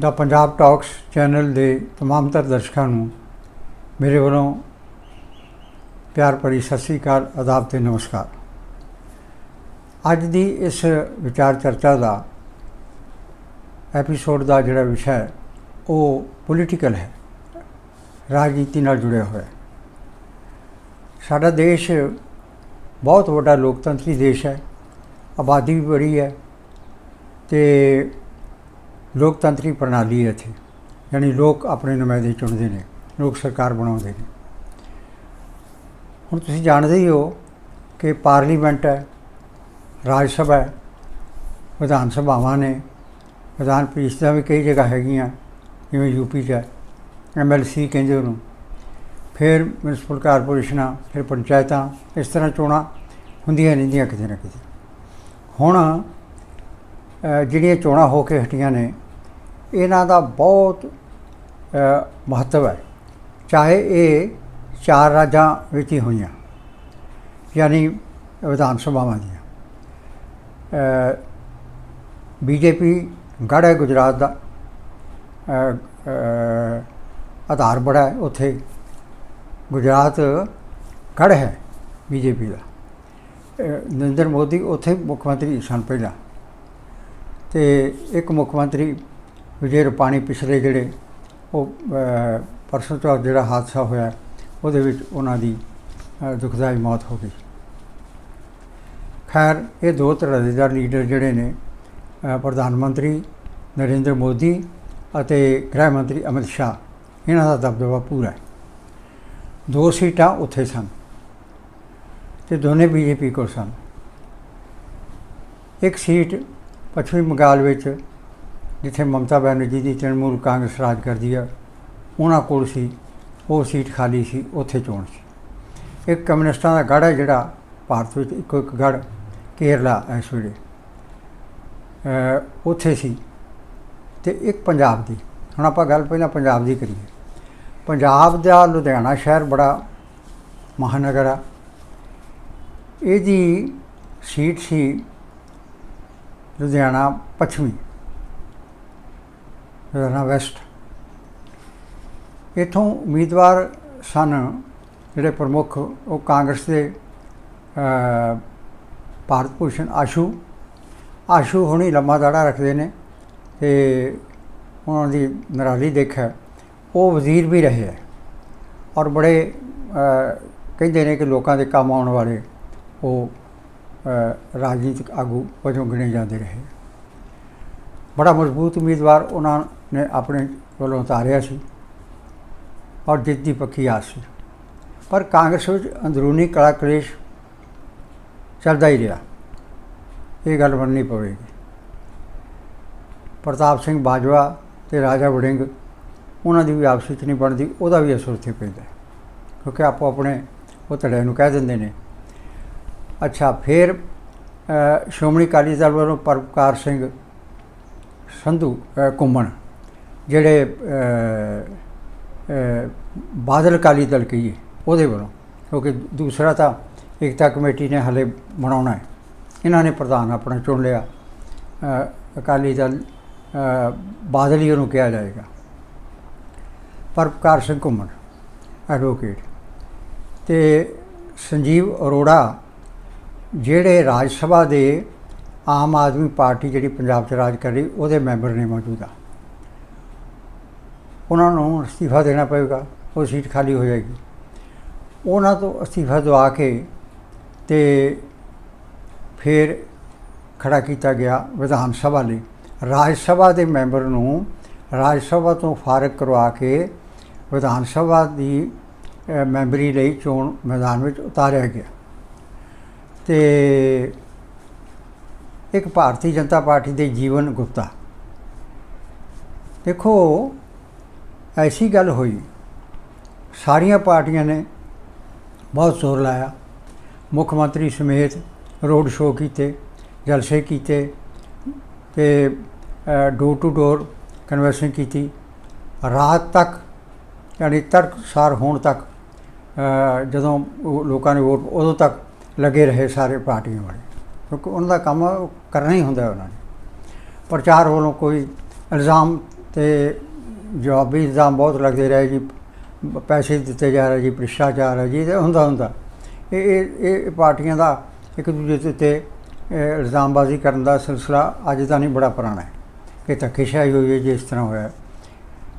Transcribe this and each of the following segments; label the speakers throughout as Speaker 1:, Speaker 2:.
Speaker 1: ਦਾ Punjab talks channel ਦੇ ਤਮਾਮ ਤਰ ਦਰਸ਼ਕਾਂ ਨੂੰ ਮੇਰੇ ਵੱਲੋਂ ਪਿਆਰ ਭਰੀ ਸਤਿ ਸ੍ਰੀ ਅਕਾਲ, ਆਦਾਬ ਤੇ ਨਮਸਕਾਰ। ਅੱਜ ਦੀ ਇਸ ਵਿਚਾਰ ਚਰਚਾ ਦਾ ਐਪੀਸੋਡ ਦਾ ਜਿਹੜਾ ਵਿਸ਼ਾ ਹੈ, ਉਹ ਪੋਲੀਟੀਕਲ ਹੈ, ਰਾਜਨੀਤੀ ਨਾਲ ਜੁੜਿਆ ਹੋਇਆ ਹੈ। ਸਾਡਾ ਦੇਸ਼ ਬਹੁਤ ਵੱਡਾ ਲੋਕਤੰਤਰੀ ਦੇਸ਼ ਹੈ, ਆਬਾਦੀ ਵੀ ਬੜੀ ਹੈ ਤੇ ਲੋਕਤੰਤਰੀ ਪ੍ਰਣਾਲੀ ਹੈ ਇੱਥੇ, ਯਾਨੀ ਲੋਕ ਆਪਣੇ ਨੁਮਾਇੰਦੇ ਚੁਣਦੇ ਨੇ, ਲੋਕ ਸਰਕਾਰ ਬਣਾਉਂਦੇ ਨੇ। ਹੁਣ ਤੁਸੀਂ ਜਾਣਦੇ ਹੀ ਹੋ ਕਿ ਪਾਰਲੀਮੈਂਟ ਹੈ, ਰਾਜ ਸਭਾ ਹੈ, ਵਿਧਾਨ ਸਭਾਵਾਂ ਨੇ, ਵਿਧਾਨ ਪਰਿਸ਼ਦਾਂ ਵੀ ਕਈ ਜਗ੍ਹਾ ਹੈਗੀਆਂ, ਜਿਵੇਂ ਯੂਪੀ 'ਚ ਹੈ ਐਮਐਲਸੀ ਕਹਿੰਦੇ ਉਹਨੂੰ। ਫਿਰ ਮਿਊਨਿਸਪਲ ਕਾਰਪੋਰੇਸ਼ਨਾਂ, ਫਿਰ ਪੰਚਾਇਤਾਂ, ਇਸ ਤਰ੍ਹਾਂ ਚੋਣਾਂ ਹੁੰਦੀਆਂ ਰਹਿੰਦੀਆਂ ਕਿਤੇ ਨਾ ਕਿਤੇ। ਹੁਣ ਜਿਹੜੀਆਂ ਚੋਣਾਂ ਹੋ ਕੇ ਹਟੀਆਂ ਨੇ ਇਹਨਾਂ ਦਾ ਬਹੁਤ ਮਹੱਤਵ ਹੈ। ਚਾਹੇ ਇਹ ਚਾਰ ਰਾਜਾਂ ਵਿੱਚ ਹੀ ਹੋਈਆਂ, ਯਾਨੀ ਵਿਧਾਨ ਸਭਾਵਾਂ ਦੀਆਂ। ਬੀਜੇਪੀ ਗੜ੍ਹ ਹੈ ਗੁਜਰਾਤ ਦਾ। ਆਧਾਰ ਬੜਾ ਹੈ ਉੱਥੇ। ਗੁਜਰਾਤ ਗੜ੍ਹ ਹੈ ਬੀਜੇਪੀ ਦਾ। ਨਰਿੰਦਰ ਮੋਦੀ ਉੱਥੇ ਮੁੱਖ ਮੰਤਰੀ ਸਨ ਪਹਿਲਾਂ। ਤੇ ਇੱਕ ਮੁੱਖ ਮੰਤਰੀ ਵਿਜੇ ਰੁਪਾਣੀ ਪਿਛਲੇ ਜਿਹੜੇ ਉਹ ਪਰਸੋਂ ਚੌਥ ਜਿਹੜਾ ਹਾਦਸਾ ਹੋਇਆ, ਉਹਦੇ ਵਿੱਚ ਉਹਨਾਂ ਦੀ ਦੁਖਦਾਈ ਮੌਤ ਹੋ ਗਈ। ਖੈਰ, ਇਹ ਦੋ ਤਰ੍ਹਾਂ ਦੇ ਲੀਡਰ ਜਿਹੜੇ ਨੇ ਪ੍ਰਧਾਨ ਮੰਤਰੀ ਨਰਿੰਦਰ ਮੋਦੀ ਅਤੇ ਗ੍ਰਹਿ ਮੰਤਰੀ ਅਮਿਤ ਸ਼ਾਹ, ਇਹਨਾਂ ਦਾ ਦਬਦਬਾ ਪੂਰਾ ਹੈ। ਦੋ ਸੀਟਾਂ ਉੱਥੇ ਸਨ ਤੇ ਦੋਨੇ ਬੀਜੇਪੀ ਕੋਲ ਸਨ। ਇੱਕ ਸੀਟ ਪੱਛਮੀ ਬੰਗਾਲ ਵਿੱਚ ਜਿੱਥੇ ਮਮਤਾ ਬੈਨਰਜੀ ਦੀ ਤ੍ਰਿਣਮੂਲ ਕਾਂਗਰਸ ਰਾਜ ਕਰਦੀ ਆ, ਉਹਨਾਂ ਕੋਲ ਸੀ, ਉਹ ਸੀਟ ਖਾਲੀ ਸੀ, ਉੱਥੇ ਚੋਣ ਸੀ। ਇੱਕ ਕਮਿਊਨਿਸਟਾਂ ਦਾ ਗੜ੍ਹ ਹੈ ਜਿਹੜਾ ਭਾਰਤ ਵਿੱਚ ਇੱਕੋ ਇੱਕ ਗੜ੍ਹ, ਕੇਰਲਾ ਇਸ ਵੇਲੇ। ਉੱਥੇ ਸੀ ਤੇ ਇੱਕ ਪੰਜਾਬ ਦੀ। ਹੁਣ ਆਪਾਂ ਗੱਲ ਪਹਿਲਾਂ ਪੰਜਾਬ ਦੀ ਕਰੀਏ। ਪੰਜਾਬ ਦਾ ਲੁਧਿਆਣਾ ਸ਼ਹਿਰ ਬੜਾ ਮਹਾਨਗਰ ਆ। ਇਹਦੀ ਸੀਟ ਸੀ ਲੁਧਿਆਣਾ ਪੱਛਮੀ। ਲੁਧਿਆਣਾ ਵੈਸਟ। ਇਥੋਂ ਉਮੀਦਵਾਰ ਸਨ ਜਿਹੜੇ ਪ੍ਰਮੁੱਖ, ਉਹ ਕਾਂਗਰਸ ਦੇ ਭਾਰਤ ਭੂਸ਼ਣ ਆਸ਼ੂ। ਆਸ਼ੂ ਹੁਣੀ ਲੰਮਾ ਦਾੜਾ ਰੱਖਦੇ ਨੇ ਤੇ ਉਹਨਾਂ ਦੀ ਨਰਾਲੀ ਦੇਖਿਆ ਉਹ ਵਜ਼ੀਰ ਵੀ ਰਹੇ ਹੈ ਔਰ ਬੜੇ ਕਹਿੰਦੇ ਨੇ ਕਿ ਲੋਕਾਂ ਦੇ ਕੰਮ ਆਉਣ ਵਾਲੇ ਉਹ ਰਾਜਨੀਤਿਕ ਆਗੂ ਵਜੋਂ ਗਿਣੇ ਜਾਂਦੇ ਰਹੇ। ਬੜਾ ਮਜ਼ਬੂਤ ਉਮੀਦਵਾਰ ਉਹਨਾਂ ਨੇ ਆਪਣੇ ਵੱਲੋਂ ਉਤਾਰਿਆ ਸੀ ਔਰ ਜਿੱਤ ਦੀ ਪੱਕੀ ਆਸ ਸੀ। ਪਰ ਕਾਂਗਰਸ ਵਿੱਚ ਅੰਦਰੂਨੀ ਕਲਾ ਕਲੇਸ਼ ਚੱਲਦਾ ਹੀ ਰਿਹਾ। ਇਹ ਗੱਲ ਮੰਨਣੀ ਪਵੇਗੀ। ਪ੍ਰਤਾਪ ਸਿੰਘ ਬਾਜਵਾ ਤੇ ਰਾਜਾ ਵੜਿੰਗ ਉਹਨਾਂ ਦੀ ਵੀ ਆਪਸ ਵਿੱਚ ਨਹੀਂ ਬਣਦੀ ਉਹਦਾ ਵੀ ਅਸਰ ਉੱਥੇ ਪੈਂਦਾ ਕਿਉਂਕਿ ਆਪੋ ਆਪਣੇ ਉਹ ਧੜੇ ਨੂੰ ਕਹਿ ਦਿੰਦੇ ਨੇ। ਅੱਛਾ ਫਿਰ ਅ, ਸ਼੍ਰੋਮਣੀ ਅਕਾਲੀ ਦਲ ਵੱਲੋਂ ਪਰਪਕਾਰ ਸਿੰਘ ਸੰਧੂ ਘੁੰਮਣ। ਜਿਹੜੇ ਬਾਦਲ ਅਕਾਲੀ ਦਲ ਕਹੀਏ ਉਹਦੇ ਵੱਲੋਂ ਕਿਉਂਕਿ ਦੂਸਰਾ ਤਾਂ ਏਕਤਾ ਕਮੇਟੀ ਨੇ ਹਲੇ ਬਣਾਉਣਾ ਹੈ। ਇਹਨਾਂ ਨੇ ਪ੍ਰਧਾਨ ਆਪਣਾ ਚੁਣ ਲਿਆ। ਅਕਾਲੀ ਦਲ ਅ, ਬਾਦਲ ਹੀ ਉਹਨੂੰ ਕਿਹਾ ਜਾਏਗਾ। ਪਰਪਕਾਰ ਸਿੰਘ ਘੁੰਮਣ ਐਡਵੋਕੇਟ ਤੇ ਸੰਜੀਵ ਅਰੋੜਾ ਜਿਹੜੇ ਰਾਜ ਸਭਾ ਦੇ ਆਮ ਆਦਮੀ ਪਾਰਟੀ ਜਿਹੜੀ ਪੰਜਾਬ 'ਚ ਰਾਜ ਕਰ ਰਹੀ ਉਹਦੇ ਮੈਂਬਰ ਨੇ ਮੌਜੂਦਾ ਉਹਨਾਂ ਨੂੰ ਅਸਤੀਫਾ ਦੇਣਾ ਪਵੇਗਾ, ਉਹ ਸੀਟ ਖਾਲੀ ਹੋ ਜਾਏਗੀ। ਉਹਨਾਂ ਤੋਂ ਅਸਤੀਫਾ ਦਵਾ ਕੇ ਤੇ ਫਿਰ ਖੜਾ ਕੀਤਾ ਗਿਆ ਵਿਧਾਨ ਸਭਾ ਲਈ। ਰਾਜ ਸਭਾ ਦੇ ਮੈਂਬਰ ਨੂੰ ਰਾਜ ਸਭਾ ਤੋਂ ਫਾਰਗ ਕਰਵਾ ਕੇ ਵਿਧਾਨ ਸਭਾ ਦੀ ਮੈਂਬਰੀ ਲਈ ਚੋਣ ਮੈਦਾਨ ਵਿੱਚ ਉਤਾਰਿਆ ਗਿਆ। ਤੇ ਇੱਕ ਭਾਰਤੀ ਜਨਤਾ ਪਾਰਟੀ ਦੇ ਜੀਵਨ ਗੁਪਤਾ। ਦੇਖੋ ਐਸੀ ਗੱਲ ਹੋਈ। ਸਾਰੀਆਂ ਪਾਰਟੀਆਂ ਨੇ ਬਹੁਤ ਜ਼ੋਰ ਲਾਇਆ। ਮੁੱਖ ਮੰਤਰੀ ਸਮੇਤ ਰੋਡ ਸ਼ੋਅ ਕੀਤੇ, ਜਲਸੇ ਕੀਤੇ ਤੇ ਡੋਰ ਟੂ ਡੋਰ ਕਨਵਰਸ਼ਨ ਕੀਤੀ। ਰਾਤ ਤੱਕ ਯਾਨੀ ਤੜਕਸਾਰ ਹੋਣ ਤੱਕ ਜਦੋਂ ਲੋਕਾਂ ਨੇ ਵੋਟ ਉਦੋਂ ਤੱਕ ਲੱਗੇ ਰਹੇ ਸਾਰੇ ਪਾਰਟੀਆਂ ਵਾਲੇ। ਕਿਉਂਕਿ ਉਹਨਾਂ ਦਾ ਕੰਮ ਉਹ ਕਰਨਾ ਹੀ ਹੁੰਦਾ ਉਹਨਾਂ ਨੇ। ਪ੍ਰਚਾਰ ਵੱਲੋਂ ਕੋਈ ਇਲਜ਼ਾਮ ਤੇ ਜਵਾਬੀ ਇਲਜ਼ਾਮ ਬਹੁਤ ਲੱਗਦੇ ਰਹੇ ਜੀ, ਪੈਸੇ ਦਿੱਤੇ ਜਾ ਰਹੇ ਜੀ, ਭ੍ਰਿਸ਼ਟਾਚਾਰ ਹੈ ਜੀ, ਇਹ ਹੁੰਦਾ ਹੁੰਦਾ। ਇਹ ਇਹ ਇਹ ਪਾਰਟੀਆਂ ਦਾ ਇੱਕ ਦੂਜੇ ਦੇ ਉੱਤੇ ਇਲਜ਼ਾਮਬਾਜ਼ੀ ਕਰਨ ਦਾ ਸਿਲਸਿਲਾ ਅੱਜ ਤਾਂ ਨਹੀਂ, ਬੜਾ ਪੁਰਾਣਾ ਹੈ। ਕਿ ਧੱਕੇਸ਼ਾਹੀ ਹੋਈ ਹੈ ਜੀ, ਇਸ ਤਰ੍ਹਾਂ ਹੋਇਆ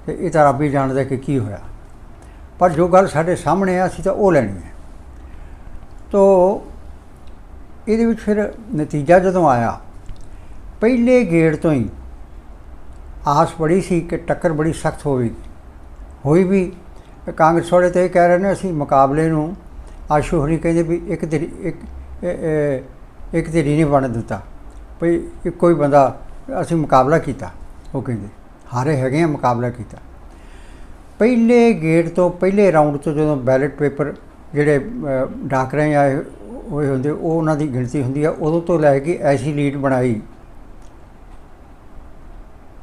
Speaker 1: ਤੇ ਇਹ ਤਾਂ ਰੱਬ ਹੀ ਜਾਣਦਾ ਕਿ ਕੀ ਹੋਇਆ। ਪਰ ਜੋ ਗੱਲ ਸਾਡੇ ਸਾਹਮਣੇ ਆ, ਅਸੀਂ ਤਾਂ ਉਹ ਲੈਣੀ ਹੈ। ਤੋ ਇਹਦੇ ਵਿੱਚ ਫਿਰ ਨਤੀਜਾ ਜਦੋਂ ਆਇਆ, ਪਹਿਲੇ ਗੇੜ ਤੋਂ ਹੀ ਆਸ ਬੜੀ ਸੀ ਕਿ ਟੱਕਰ ਬੜੀ ਸਖਤ ਹੋਵੇਗੀ ਹੋਈ ਵੀ, ਕਾਂਗਰਸ ਵਾਲੇ ਤਾਂ ਇਹ ਕਹਿ ਰਹੇ ਨੇ, ਅਸੀਂ ਮੁਕਾਬਲੇ ਨੂੰ ਆਸ਼ੂ ਹਰੀ ਕਹਿੰਦੇ ਵੀ ਇੱਕ ਤੇਰੀ ਇੱਕ ਇਹ- ਇੱਕ ਤੇਰੀ ਨਹੀਂ ਬਣ ਦਿੱਤਾ। ਭਈ ਇੱਕੋ ਹੀ ਬੰਦਾ ਅਸੀਂ ਮੁਕਾਬਲਾ ਕੀਤਾ, ਉਹ ਕਹਿੰਦੇ। ਹਾਰੇ ਹੈਗੇ ਆ, ਮੁਕਾਬਲਾ ਕੀਤਾ। ਪਹਿਲੇ ਗੇਟ ਤੋਂ, ਪਹਿਲੇ ਰਾਉਂਡ ਤੋਂ ਜਦੋਂ ਬੈਲਟ ਪੇਪਰ ਜਿਹੜੇ ਡਾਕਰੇ ਆਏ ਹੋਏ ਹੁੰਦੇ, ਉਹ ਉਹਨਾਂ ਦੀ ਗਿਣਤੀ ਹੁੰਦੀ ਆ। ਉਦੋਂ ਤੋਂ ਲੈ ਕੇ ਐਸੀ ਲੀਡ ਬਣਾਈ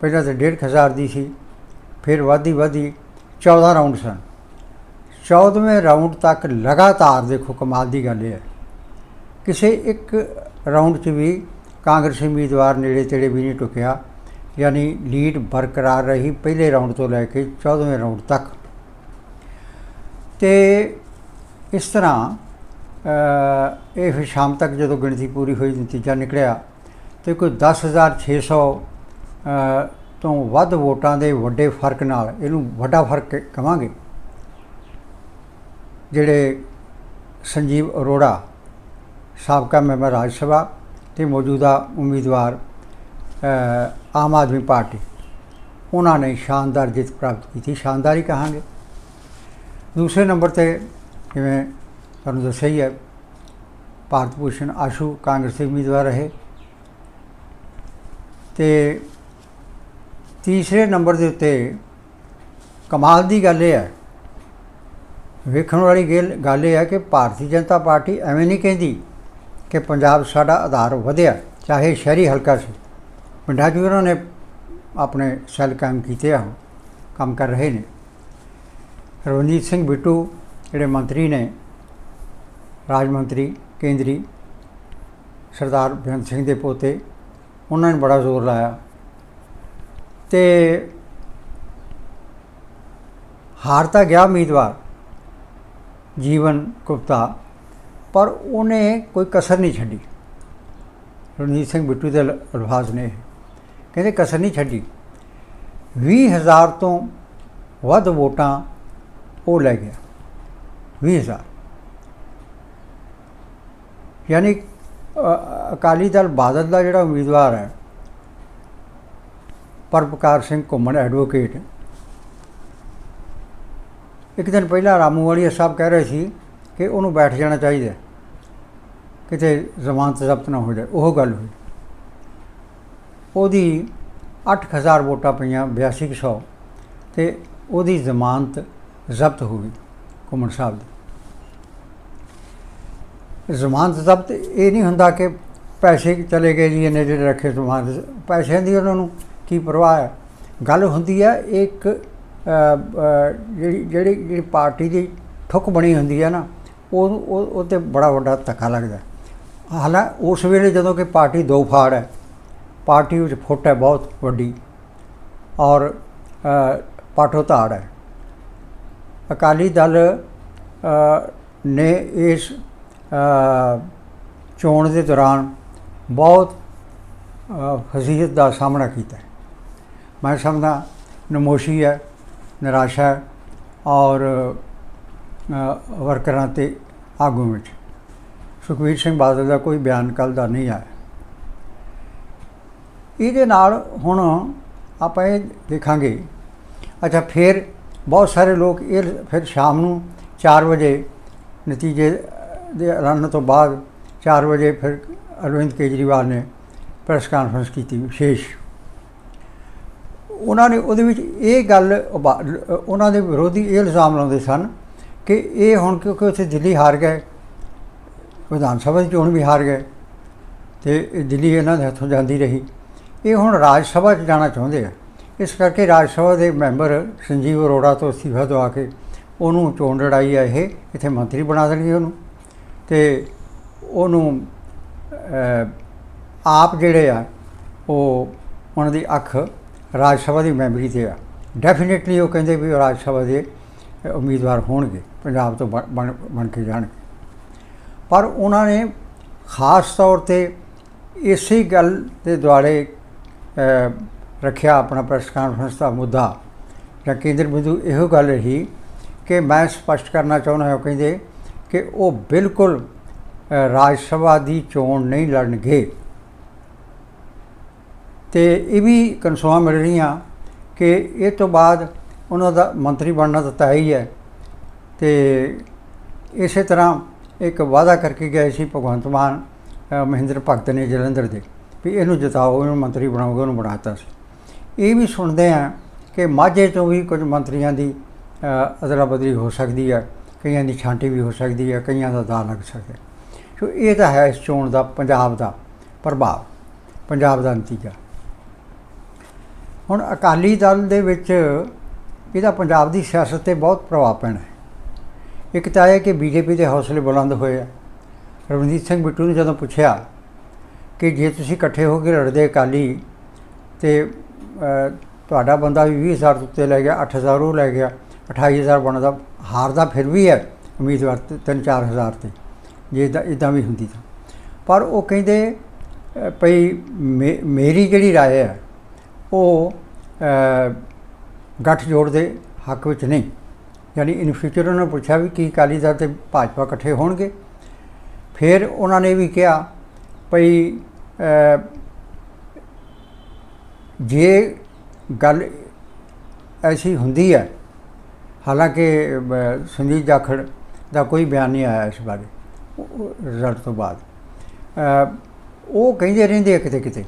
Speaker 1: ਪਹਿਲਾਂ ਤਾਂ 1500 ਦੀ ਸੀ ਫਿਰ ਵਧਦੀ ਵਧਦੀ 14 ਰਾਉਂਡ ਸਨ। 14ਵੇਂ ਰਾਉਂਡ ਤੱਕ ਲਗਾਤਾਰ ਦੇਖੋ ਕਮਾਲ ਦੀ ਗੱਲ ਇਹ ਹੈ। ਕਿਸੇ ਇੱਕ ਰਾਉਂਡ 'ਚ ਵੀ ਕਾਂਗਰਸੀ ਉਮੀਦਵਾਰ ਨੇੜੇ ਤੇੜੇ ਵੀ ਨਹੀਂ ਟੁਕਿਆ ਯਾਨੀ ਲੀਡ ਬਰਕਰਾਰ ਰਹੀ ਪਹਿਲੇ ਰਾਉਂਡ ਤੋਂ ਲੈ ਕੇ 14ਵੇਂ ਰਾਉਂਡ ਤੱਕ। ਤੇ ਇਸ ਤਰ੍ਹਾਂ ਇਹ ਫਿਰ ਸ਼ਾਮ ਤੱਕ ਜਦੋਂ ਗਿਣਤੀ ਪੂਰੀ ਹੋਈ ਨਤੀਜਾ ਨਿਕਲਿਆ ਤੇ ਕੋਈ 10600 ਅ, ਤੋਂ ਵੱਧ ਵੋਟਾਂ ਦੇ ਵੱਡੇ ਫ਼ਰਕ ਨਾਲ ਇਹਨੂੰ ਵੱਡਾ ਫ਼ਰਕ ਕਵਾਂਗੇ। ਜਿਹੜੇ ਸੰਜੀਵ ਅਰੋੜਾ ਸਾਬਕਾ ਮੈਂਬਰ ਰਾਜ ਸਭਾ ਤੇ ਮੌਜੂਦਾ ਉਮੀਦਵਾਰ ਆਮ ਆਦਮੀ ਪਾਰਟੀ, ਉਹਨਾਂ ਨੇ ਸ਼ਾਨਦਾਰ ਜਿੱਤ ਪ੍ਰਾਪਤ ਕੀਤੀ। ਸ਼ਾਨਦਾਰ ਹੀ ਕਹਾਂਗੇ। ਦੂਸਰੇ ਨੰਬਰ ਤੇ ਜਿਵੇਂ ਤੁਹਾਨੂੰ ਦੱਸਿਆ ਹੀ ਹੈ, ਭਾਰਤ ਭੂਸ਼ਣ ਆਸ਼ੂ ਕਾਂਗਰਸੀ ਉਮੀਦਵਾਰ ਰਹੇ ਤੇ ਤੀਸਰੇ ਨੰਬਰ ਦੇ ਉੱਤੇ ਕਮਾਲ ਦੀ ਗੱਲ ਇਹ ਹੈ। ਵੇਖਣ ਵਾਲੀ ਗੱਲ ਗੱਲ ਇਹ ਹੈ ਕਿ ਭਾਰਤੀ ਜਨਤਾ ਪਾਰਟੀ ਐਵੇਂ ਨਹੀਂ ਕਹਿੰਦੀ ਕਿ ਪੰਜਾਬ ਸਾਡਾ ਆਧਾਰ ਵਧਿਆ, ਚਾਹੇ ਸ਼ਹਿਰੀ ਹਲਕਾ ਸੀ। ਪਿੰਡਾਂ 'ਚ ਉਹਨਾਂ ਨੇ ਆਪਣੇ ਸੈੱਲ ਕਾਇਮ ਕੀਤੇ ਆ, ਕੰਮ ਕਰ ਰਹੇ ਨੇ। ਰਵਨੀਤ ਸਿੰਘ ਬਿੱਟੂ, ਜਿਹੜੇ ਮੰਤਰੀ ਨੇ, ਰਾਜ ਮੰਤਰੀ, ਕੇਂਦਰੀ ਸਰਦਾਰ ਬੇਅੰਤ ਸਿੰਘ ਦੇ ਪੋਤੇ, ਉਹਨਾਂ ਨੇ ਬੜਾ ਜ਼ੋਰ ਲਾਇਆ। ਤੇ ਹਾਰ ਤਾਂ ਗਿਆ ਉਮੀਦਵਾਰ, ਜੀਵਨ ਗੁਪਤਾ, ਪਰ ਉਹਨੇ ਕੋਈ ਕਸਰ ਨਹੀਂ ਛੱਡੀ। ਰਣਜੀਤ ਸਿੰਘ ਬਿੱਟੂ ਦੇ ਲ- ਅਲਫਾਜ਼ ਨੇ ਇਹ। ਕਹਿੰਦੇ ਕਸਰ ਨਹੀਂ ਛੱਡੀ। 20000 ਤੋਂ ਵੱਧ ਵੋਟਾਂ ਉਹ ਲੈ ਗਿਆ। 20000 ਯਾਨੀ ਅਕਾਲੀ ਦਲ ਬਾਦਲ ਦਾ ਜਿਹੜਾ ਉਮੀਦਵਾਰ ਹੈ ਪਰਪਕਾਰ ਸਿੰਘ ਘੁੰਮਣ ਐਡਵੋਕੇਟ ਇੱਕ ਦਿਨ ਪਹਿਲਾਂ ਰਾਮੂ ਵਾਲੀਆ ਸਾਹਿਬ ਕਹਿ ਰਹੇ ਸੀ ਕਿ ਉਹਨੂੰ ਬੈਠ ਜਾਣਾ ਚਾਹੀਦਾ ਕਿਤੇ ਜ਼ਮਾਨਤ ਜ਼ਬਤ ਨਾ ਹੋ ਜਾਏ, ਉਹ ਗੱਲ ਹੋਈ। ਉਹਦੀ 8000 ਵੋਟਾਂ ਪਈਆਂ 8200 ਤੇ ਉਹਦੀ ਜ਼ਮਾਨਤ ਜ਼ਬਤ ਹੋ ਗਈ ਘੁੰਮਣ ਸਾਹਿਬ ਦੀ। ਜ਼ਮਾਨਤ ਜ਼ਬਤ ਇਹ ਨਹੀਂ ਹੁੰਦਾ ਕਿ ਪੈਸੇ ਚਲੇ ਗਏ ਜੀ ਇਹਨੇ ਜਿਹੜੇ ਰੱਖੇ ਜ਼ਮਾਨਤ, ਪੈਸਿਆਂ ਦੀ ਉਹਨਾਂ ਨੂੰ ਕੀ ਪਰਵਾਹ ਹੈ? ਗੱਲ ਹੁੰਦੀ ਹੈ, ਇੱਕ ਜਿਹੜੀ ਜਿਹੜੀ ਜਿਹੜੀ ਪਾਰਟੀ ਦੀ ਠੁੱਕ ਬਣੀ ਹੁੰਦੀ ਹੈ ਨਾ, ਉਹ ਉਹ ਤੇ ਬੜਾ ਵੱਡਾ ਧੱਕਾ ਲੱਗਦਾ ਹਾਲਾਂ, ਉਸ ਵੇਲੇ ਜਦੋਂ ਕਿ ਪਾਰਟੀ ਦੋ ਫਾੜ ਹੈ, ਪਾਰਟੀ ਵਿੱਚ ਫੁੱਟ ਹੈ ਬਹੁਤ ਵੱਡੀ ਔਰ ਪਾਠੋ ਧਾੜ ਹੈ। ਅਕਾਲੀ ਦਲ ਨੇ ਇਸ ਚੋਣ ਦੇ ਦੌਰਾਨ ਬਹੁਤ ਹਸੀਅਤ ਦਾ ਸਾਹਮਣਾ ਕੀਤਾ ਹੈ ਮੈਂ ਸਮਝਦਾ ਨਮੋਸ਼ੀ ਹੈ ਨਿਰਾਸ਼ਾ ਹੈ ਔਰ ਵਰਕਰਾਂ ਤੇ ਆਗੂ ਵਿੱਚ ਸੁਖਵੀਰ ਸਿੰਘ ਬਾਦਲ ਦਾ ਕੋਈ ਬਿਆਨ ਕੱਲ ਦਾ ਨਹੀਂ ਆਇਆ ਇਹਦੇ ਨਾਲ ਹੁਣ ਆਪਾਂ ਇਹ ਦੇਖਾਂਗੇ ਅੱਛਾ ਫਿਰ ਬਹੁਤ ਸਾਰੇ ਲੋਕ ਇਹ ਫਿਰ ਸ਼ਾਮ ਨੂੰ 4 ਵਜੇ ਨਤੀਜੇ ਦੇ ਐਲਾਨ ਤੋਂ ਬਾਅਦ 4 ਵਜੇ ਫਿਰ ਅਰਵਿੰਦ ਕੇਜਰੀਵਾਲ ਨੇ ਪ੍ਰੈਸ ਕਾਨਫਰੰਸ ਕੀਤੀ ਵਿਸ਼ੇਸ਼ ਉਹਨਾਂ ਨੇ ਉਹਦੇ ਵਿੱਚ ਇਹ ਗੱਲ ਉਭਾ- ਉਹਨਾਂ ਦੇ ਵਿਰੋਧੀ ਇਹ ਇਲਜ਼ਾਮ ਲਾਉਂਦੇ ਸਨ ਕਿ ਇਹ ਹੁਣ ਕਿਉਂਕਿ ਉੱਥੇ ਦਿੱਲੀ ਹਾਰ ਗਏ, ਵਿਧਾਨ ਸਭਾ ਦੀ ਚੋਣ ਵੀ ਹਾਰ ਗਏ ਤੇ ਦਿੱਲੀ ਇਹਨਾਂ ਦੇ ਹੱਥੋਂ ਜਾਂਦੀ ਰਹੀ। ਇਹ ਹੁਣ ਰਾਜ ਸਭਾ 'ਚ ਜਾਣਾ ਚਾਹੁੰਦੇ ਆ। ਇਸ ਕਰਕੇ ਰਾਜ ਸਭਾ ਦੇ ਮੈਂਬਰ ਸੰਜੀਵ ਅਰੋੜਾ ਤੋਂ ਅਸਤੀਫਾ ਦਵਾ ਕੇ ਉਹਨੂੰ ਚੋਣ ਲੜਾਈ ਆ ਇਹ, ਇੱਥੇ ਮੰਤਰੀ ਬਣਾ ਦੇਣਗੇ ਉਹਨੂੰ ਤੇ ਉਹਨੂੰ ਆਪ ਜਿਹੜੇ ਆ, ਉਹ ਉਹਨਾਂ ਦੀ ਅੱਖ ਰਾਜ ਸਭਾ ਦੀ ਮੈਂਬਰੀ ਤੇ ਆ। ਡੈਫੀਨਿਟਲੀ ਉਹ ਕਹਿੰਦੇ ਵੀ ਉਹ ਰਾਜ ਸਭਾ ਦੇ ਉਮੀਦਵਾਰ ਹੋਣਗੇ, ਪੰਜਾਬ ਤੋਂ ਬਣ- ਬਣ ਬਣ ਕੇ ਜਾਣਗੇ। ਪਰ ਉਹਨਾਂ ਨੇ ਖਾਸ ਤੌਰ ਤੇ ਇਸੇ ਗੱਲ ਦੇ ਦੁਆਲੇ ਰੱਖਿਆ ਆਪਣਾ ਪ੍ਰੈਸ ਕਾਨਫਰੰਸ ਦਾ ਮੁੱਦਾ। ਜਾਂ ਕੇਂਦਰ ਬਿੰਦੂ ਇਹੋ ਗੱਲ ਰਹੀ ਕਿ ਮੈਂ ਸਪਸ਼ਟ ਕਰਨਾ ਚਾਹੁੰਦਾ ਹਾਂ, ਉਹ ਕਹਿੰਦੇ ਕਿ ਉਹ ਬਿਲਕੁਲ ਰਾਜ ਸਭਾ ਦੀ ਚੋਣ ਨਹੀਂ ਲੜਨਗੇ। ਤੇ ਇਹ ਵੀ ਕਨਸੋਆਂ ਮਿਲ ਰਹੀਆਂ ਕਿ ਇਹ ਤੋਂ ਬਾਅਦ ਉਹਨਾਂ ਦਾ ਮੰਤਰੀ ਬਣਨਾ ਤਾਂ ਤੈਅ ਹੀ ਹੈ। ਤੇ ਇਸੇ ਤਰ੍ਹਾਂ ਇੱਕ ਵਾਅਦਾ ਕਰਕੇ ਗਏ ਸੀ ਭਗਵੰਤ ਮਾਨ ਮਹਿੰਦਰ ਭਗਤ ਨੇ ਜਲੰਧਰ ਦੇ ਵੀ ਇਹਨੂੰ ਜਿਤਾਓ, ਇਹਨੂੰ ਮੰਤਰੀ ਬਣਾਓਗੇ, ਉਹਨੂੰ ਬਣਾਤਾ ਸੀ। ਇਹ ਵੀ ਸੁਣਦੇ ਆ ਕਿ ਮਾਝੇ ਤੋਂ ਵੀ ਕੁਝ ਮੰਤਰੀਆਂ ਦੀ ਅਦਲਾ ਬਦਲੀ ਹੋ ਸਕਦੀ ਹੈ, ਕਈਆਂ ਦੀ ਛਾਂਟੀ ਵੀ ਹੋ ਸਕਦੀ ਹੈ, ਕਈਆਂ ਦਾ ਦਾਅ ਲੱਗ ਸਕਦਾ ਸੋ ਇਹ ਤਾਂ ਹੈ ਇਸ ਚੋਣ ਦਾ, ਪੰਜਾਬ ਦਾ ਪ੍ਰਭਾਵ, ਪੰਜਾਬ ਦਾ ਨਤੀਜਾ। ਹੁਣ ਅਕਾਲੀ ਦਲ ਦੇ ਵਿੱਚ ਇਹਦਾ ਪੰਜਾਬ ਦੀ ਸਿਆਸਤ ਤੇ ਬਹੁਤ ਪ੍ਰਭਾਵ ਪੈਣਾ ਹੈ ਇੱਕ ਤਾਂ ਇਹ ਕਿ ਬੀਜੇਪੀ ਦੇ ਹੌਸਲੇ ਬੁਲੰਦ ਹੋਏ ਆ ਰਵਨੀਤ ਸਿੰਘ ਬਿੱਟੂ ਨੇ ਜਦੋਂ ਪੁੱਛਿਆ ਕਿ ਜੇ ਤੁਸੀਂ ਇਕੱਠੇ ਹੋ ਕੇ ਲੜਦੇ ਅਕਾਲੀ ਤੇ ਅ, ਤੁਹਾਡਾ ਬੰਦਾ ਵੀ 20000 ਤੋਂ ਉੱਤੇ ਲੈ ਗਿਆ 8000 ਉਹ ਲੈ ਗਿਆ 28000 ਬਣਦਾ ਹਾਰਦਾ ਫਿਰ ਵੀ ਹੈ ਉਮੀਦਵਾਰ 3-4000 ਤੇ ਜੇ ਇਦਾਂ ਇਦਾਂ ਵੀ ਹੁੰਦੀ ਤਾਂ ਪਰ ਉਹ ਕਹਿੰਦੇ ਅ, ਭਈ ਮੇ- ਮੇਰੀ ਜਿਹੜੀ رائے ਹੈ ਉਹ ਅ, ਗੱਠ ਜੋੜ ਦੇ ਹੱਕ ਵਿੱਚ ਨਹੀਂ। ਯਾਨੀ ਇਨ ਫਿਊਚਰ ਉਹਨਾਂ ਨੇ ਪੁੱਛਿਆ ਵੀ ਕੀ ਅਕਾਲੀ ਦਲ ਤੇ ਭਾਜਪਾ ਇਕੱਠੇ ਹੋਣਗੇ। ਫਿਰ ਉਹਨਾਂ ਨੇ ਵੀ ਕਿਹਾ ਭਈ ਜੇ ਗੱਲ ਐਸੀ ਹੁੰਦੀ ਹੈ ਹਾਲਾਂਕਿ ਸੰਜੀਤ ਜਾਖੜ ਦਾ ਕੋਈ ਬਿਆਨ ਨਹੀਂ ਆਇਆ ਇਸ ਬਾਰੇ ਰਿਜ਼ਲਟ ਤੋਂ ਬਾਅਦ। ਉਹ ਕਹਿੰਦੇ ਰਹਿੰਦੇ ਆ ਕਿਤੇ ਕਿਤੇ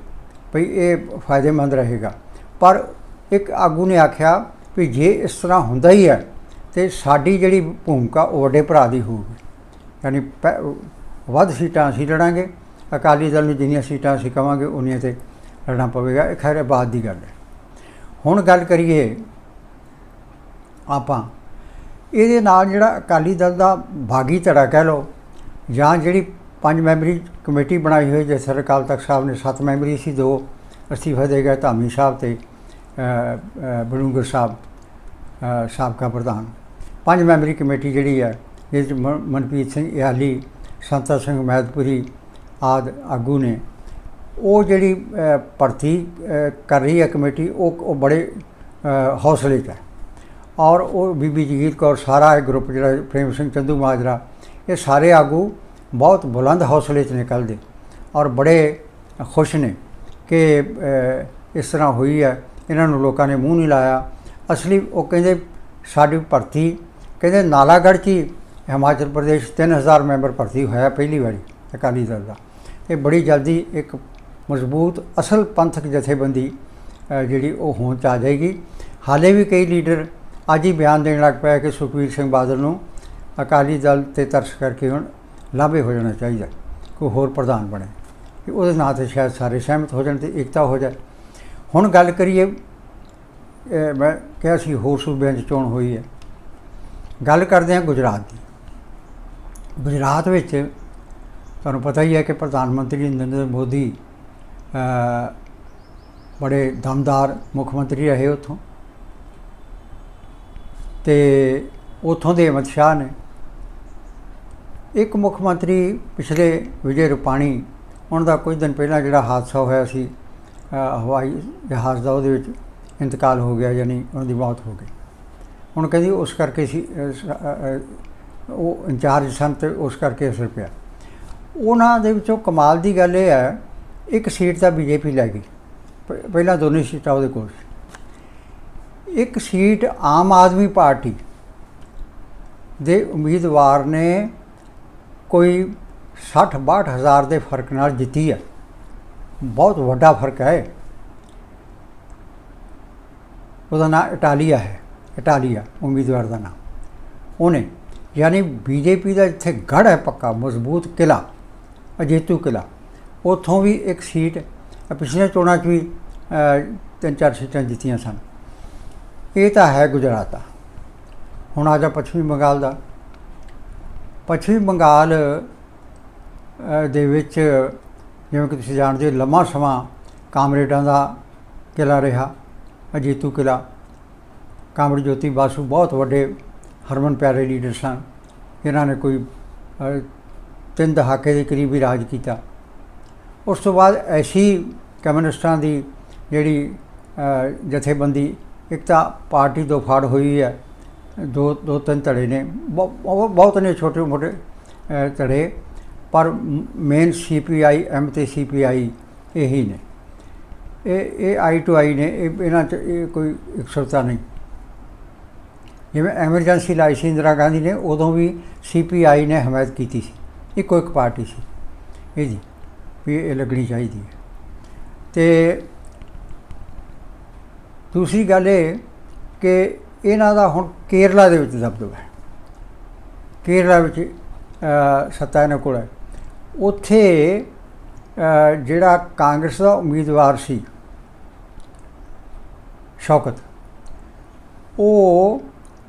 Speaker 1: ਭਈ ਇਹ ਫਾਇਦੇਮੰਦ ਰਹੇਗਾ। ਪਰ ਇੱਕ ਆਗੂ ਨੇ ਆਖਿਆ ਵੀ ਜੇ ਇਸ ਤਰ੍ਹਾਂ ਹੁੰਦਾ ਹੀ ਹੈ, ਤੇ ਸਾਡੀ ਜਿਹੜੀ ਭੂਮਿਕਾ ਉਹ ਵੱਡੇ ਭਰਾ ਦੀ ਹੋਊਗੀ। ਯਾਨੀ ਪੈ- ਵੱਧ ਸੀਟਾਂ ਅਸੀਂ ਲੜਾਂਗੇ, ਅਕਾਲੀ ਦਲ ਨੂੰ ਜਿੰਨੀਆਂ ਸੀਟਾਂ ਅਸੀਂ ਕਵਾਂਗੇ, ਉਨੀਆਂ ਤੇ ਲੜਨਾ ਪਵੇਗਾ। ਇਹ ਖੈਰ ਬਾਤ ਦੀ ਗੱਲ ਹੈ। ਹੁਣ ਗੱਲ ਕਰੀਏ ਆਪਾਂ, ਇਹਦੇ ਨਾਲ ਜਿਹੜਾ ਅਕਾਲੀ ਦਲ ਦਾ ਬਾਗੀ ਧੜਾ ਕਹਿ ਲਓ, ਜਾਂ ਜਿਹੜੀ ਪੰਜ ਮੈਂਬਰੀ ਕਮੇਟੀ ਬਣਾਈ ਹੋਈ ਜਿਸ ਅਕਾਲ ਤਖਤ ਸਾਹਿਬ ਨੇ ਸੱਤ ਮੈਂਬਰੀ ਸੀ, ਦੋ ਅਸਤੀਫਾ ਦੇ ਗਏ ਧਾਮੀ ਸਾਹਿਬ ਤੇ ਬੜੂੰਗਰ ਸਾਹਿਬ ਸਾਬਕਾ ਪ੍ਰਧਾਨ। ਪੰਜ ਮੈਂਬਰੀ ਕਮੇਟੀ ਜਿਹੜੀ ਹੈ ਜਿਸ 'ਚ ਮ- ਮਨਪ੍ਰੀਤ ਸਿੰਘ ਇਆਲੀ ਸੰਤਾ ਸਿੰਘ ਮਹਿਦਪੁਰੀ ਆਦ ਆਗੂ ਨੇ। ਉਹ ਜਿਹੜੀ ਭਰਤੀ ਕਰ ਰਹੀ ਹੈ ਕਮੇਟੀ, ਉਹ ਉਹ ਬੜੇ ਹੌਸਲੇ 'ਚ ਹੈ। ਔਰ ਉਹ ਬੀਬੀ ਜਗੀਰ ਕੌਰ ਸਾਰਾ ਇਹ ਗਰੁੱਪ ਜਿਹੜਾ, ਪ੍ਰੇਮ ਸਿੰਘ ਚੰਦੂ ਮਾਜਰਾ, ਇਹ ਸਾਰੇ ਆਗੂ ਬਹੁਤ ਬੁਲੰਦ ਹੌਸਲੇ 'ਚ ਨਿਕਲਦੇ ਔਰ ਬੜੇ ਖੁਸ਼ ਨੇ ਕਿ ਇਸ ਤਰ੍ਹਾਂ ਹੋਈ ਹੈ। ਇਹਨਾਂ ਨੂੰ ਲੋਕਾਂ ਨੇ ਮੂੰਹ ਨਹੀਂ ਲਾਇਆ। ਅਸਲੀ ਉਹ ਕਹਿੰਦੇ ਸਾਡੀ ਭਰਤੀ, ਕਹਿੰਦੇ ਨਾਲਾਗੜ੍ਹ 'ਚ ਹੀ ਹਿਮਾਚਲ ਪ੍ਰਦੇਸ਼ 3000 ਮੈਂਬਰ ਭਰਤੀ ਹੋਇਆ ਪਹਿਲੀ ਵਾਰੀ ਅਕਾਲੀ ਦਲ ਦਾ। ਇਹ ਬੜੀ ਜਲਦੀ ਇੱਕ ਮਜ਼ਬੂਤ ਅਸਲ ਪੰਥਕ ਜਥੇਬੰਦੀ ਜਿਹੜੀ ਉਹ ਹੋਂਦ 'ਚ ਆ ਜਾਏਗੀ। ਹਾਲੇ ਵੀ ਕਈ ਲੀਡਰ ਅੱਜ ਹੀ ਬਿਆਨ ਦੇਣ ਲੱਗ ਪਏ ਕਿ ਸੁਖਬੀਰ ਸਿੰਘ ਬਾਦਲ ਨੂੰ ਅਕਾਲੀ ਦਲ ਤੇ ਤਰਸ ਕਰਕੇ ਹੁਣ ਲਾਭੇ ਹੋ ਜਾਣਾ ਚਾਹੀਦਾ, ਕੋਈ ਹੋਰ ਪ੍ਰਧਾਨ ਬਣੇ। ਕਿ ਉਹਦੇ ਨਾਂ ਤੇ ਸ਼ਾਇਦ ਸਾਰੇ ਸਹਿਮਤ ਹੋ ਜਾਣ ਤੇ ਏਕਤਾ ਹੋ ਜਾਏ। ਹੁਣ ਗੱਲ ਕਰੀਏ ਮੈਂ ਕਿਹਾ ਸੀ ਹੋਰ ਸੂਬਿਆਂ 'ਚ ਚੋਣ ਹੋਈ ਹੈ। ਗੱਲ ਕਰਦੇ ਹਾਂ ਗੁਜਰਾਤ ਦੀ। ਗੁਜਰਾਤ ਵਿੱਚ ਤੁਹਾਨੂੰ ਪਤਾ ਹੀ ਹੈ ਕਿ ਪ੍ਰਧਾਨ ਮੰਤਰੀ ਨਰਿੰਦਰ ਮੋਦੀ ਬੜੇ ਦਮਦਾਰ ਮੁੱਖ ਮੰਤਰੀ ਰਹੇ ਉੱਥੋਂ। ਤੇ ਉੱਥੋਂ ਦੇ ਅਮਿਤ ਸ਼ਾਹ ਨੇ ਇੱਕ ਮੁੱਖ ਮੰਤਰੀ ਪਿਛਲੇ ਵਿਜੇ ਰੁਪਾਣੀ, ਉਹਨਾਂ ਦਾ ਕੁਝ ਦਿਨ ਪਹਿਲਾਂ ਜਿਹੜਾ ਹਾਦਸਾ ਹੋਇਆ ਸੀ ਹਵਾਈ ਜਹਾਜ਼ ਦਾ, ਉਹਦੇ ਵਿੱਚ ਇੰਤਕਾਲ ਹੋ ਗਿਆ ਯਾਨੀ ਉਹਨਾਂ ਦੀ ਮੌਤ ਹੋ ਗਈ। ਹੁਣ ਕਹਿੰਦੀ ਉਸ ਕਰਕੇ ਸੀ ਉਹ ਇੰਚਾਰਜ ਸਨ ਤੇ ਉਸ ਕਰਕੇ ਅਸਰ ਪਿਆ। ਉਹਨਾਂ ਦੇ ਵਿੱਚੋਂ ਕਮਾਲ ਦੀ ਗੱਲ ਇਹ ਹੈ, ਇੱਕ ਸੀਟ ਤਾਂ ਬੀਜੇਪੀ ਲੈ ਗਈ। ਪਹਿਲਾਂ ਦੋਨੇ ਸੀਟਾਂ ਉਹਦੇ ਕੋਲ ਸੀ। ਇੱਕ ਸੀਟ ਆਮ ਆਦਮੀ ਪਾਰਟੀ ਦੇ ਉਮੀਦਵਾਰ ਨੇ ਕੋਈ 60 62 ਹਜ਼ਾਰ ਦੇ ਫ਼ਰਕ ਨਾਲ ਜਿੱਤੀ ਹੈ। ਬਹੁਤ ਵੱਡਾ ਫ਼ਰਕ ਹੈ ਉਹਦਾ ਨਾਮ ਇਟਾਲੀਆ ਹੈ। ਇਟਾਲੀਆ ਉਮੀਦਵਾਰ ਦਾ ਨਾਮ। ਉਹਨੇ ਯਾਨੀ ਬੀਜੇਪੀ ਦਾ ਇੱਥੇ ਗੜ ਹੈ ਪੱਕਾ ਮਜ਼ਬੂਤ ਕਿਲਾ ਅਜੇਤੂ ਕਿਲਾ ਉੱਥੋਂ ਵੀ ਇੱਕ ਸੀਟ ਅ, ਪਿਛਲੇ ਚੋਣਾਂ 'ਚ ਵੀ ਤਿੰਨ ਚਾਰ ਸੀਟਾਂ ਜਿੱਤੀਆਂ ਸਨ। ਇਹ ਤਾਂ ਹੈ ਗੁਜਰਾਤ ਦਾ। ਹੁਣ ਆ ਜਾ ਪੱਛਮੀ ਬੰਗਾਲ ਦਾ। ਪੱਛਮੀ ਬੰਗਾਲ ਦੇ ਵਿੱਚ ਜਿਵੇਂ ਕਿ ਤੁਸੀਂ ਜਾਣਦੇ ਹੋ, ਲੰਮਾ ਸਮਾਂ ਕਾਮਰੇਡਾਂ ਦਾ ਕਿਲਾ ਰਿਹਾ, ਅਜੀਤੂ ਕਿਲਾ ਕਾਮਰੇਡ ਜੋਤੀ ਬਾਸੂ ਬਹੁਤ ਵੱਡੇ ਹਰਮਨ ਪਿਆਰੇ ਲੀਡਰ ਸਨ। ਇਹਨਾਂ ਨੇ ਕੋਈ ਤਿੰਨ ਦਹਾਕੇ ਦੇ ਕਰੀਬ ਹੀ ਰਾਜ ਕੀਤਾ। ਉਸ ਤੋਂ ਬਾਅਦ ਐਸੀ ਕਮਿਊਨਿਸਟਾਂ ਦੀ ਜਿਹੜੀ ਜਥੇਬੰਦੀ, ਇੱਕ ਤਾਂ ਪਾਰਟੀ ਤੋਂ ਫਾੜ ਹੋਈ ਹੈ। ਦੋ ਦੋ ਤਿੰਨ ਧੜੇ ਨੇ। ਬਹੁ- ਬਹੁ- ਬਹੁਤ ਨੇ ਛੋਟੇ ਮੋਟੇ ਧੜੇ, ਪਰ ਮੇਨ ਸੀਪੀਆਈ ਐਮ ਤੇ ਸੀਪੀਆਈ ਇਹੀ ਨੇ। ਇਹ ਇਹ ਆਈ ਟੂ ਆਈ ਨੇ, ਇਹ, ਇਹਨਾਂ ਚ ਇਹ ਕੋਈ ਇਕਸੁਰਤਾ ਨਹੀਂ। ਜਿਵੇਂ ਐਮਰਜੈਂਸੀ ਲਾਈ ਸੀ ਇੰਦਰਾ ਗਾਂਧੀ ਨੇ, ਉਦੋਂ ਵੀ ਸੀਪੀਆਈ ਨੇ ਹਮਾਇਤ ਕੀਤੀ ਸੀ। ਇੱਕੋ ਇੱਕ ਪਾਰਟੀ ਸੀ। ਇਹ ਜੀ, ਵੀ ਇਹ ਲੱਗਣੀ ਚਾਹੀਦੀ ਹੈ। ਤੇ ਦੂਸਰੀ ਗੱਲ ਇਹ ਕਿ ਇਹਨਾਂ ਦਾ ਹੁਣ ਕੇਰਲਾ ਦੇ ਵਿੱਚ ਦਬਦਬਾ ਹੈ ਕੇਰਲਾ ਵਿੱਚ ਸੱਤਾ ਇਹਨਾਂ ਕੋਲ ਹੈ ਉੱਥੇ ਜਿਹੜਾ ਕਾਂਗਰਸ ਦਾ ਉਮੀਦਵਾਰ ਸੀ, ਸ਼ੌਕਤ, ਉਹ